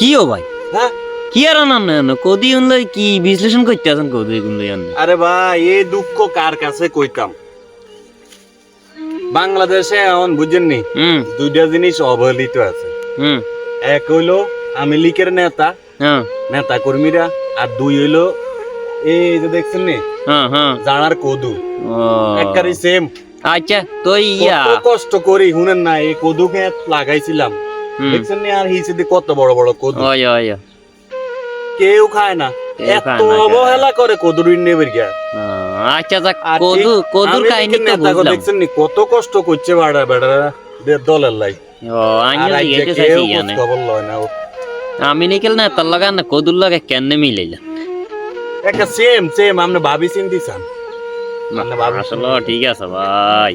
কি ও ভাই? হ্যাঁ? কি আর আনান না কদি কি বিশ্লেষণ করতে আছেন কদি আরে ভাই এই দুঃখ কার কাছে কইতাম? বাংলাদেশে এখন বুঝেননি? দুইটা জিনিস অবহেলিত আছে। এক হইল আমি লীগের নেতা হ্যাঁ। নেতা কর্মীরা আর দুই হইল এই যে দেখছেন নি? হ্যাঁ জানার কদু। একবারই সেম আচ্ছা তো ইয়া। কষ্ট করি শুনেন না এই কদু খেত লাগাইছিলাম। দেখছেন নি? আর হিসে কত বড় বড় কদু। ওই ওই ওই। কেউ খায় না। এত অবহেলা করে কদুর নেবের গিয়া। আচ্ছা যাক কদু কদুর কাহিনী তো বুঝলাম। দেখছেন নি? কত কষ্ট করছে বাড়া বেড়া দলের লাই। ও আইনে দিয়েছে চাইছি জানে। আমি নিকেল না তার লগা না কদুর লগা কেন মিলাইলা? একটা সেম সেম আপনি ভাবি চিন্তি চান। আপনি ভাবি আসলে ঠিক আছে ভাই।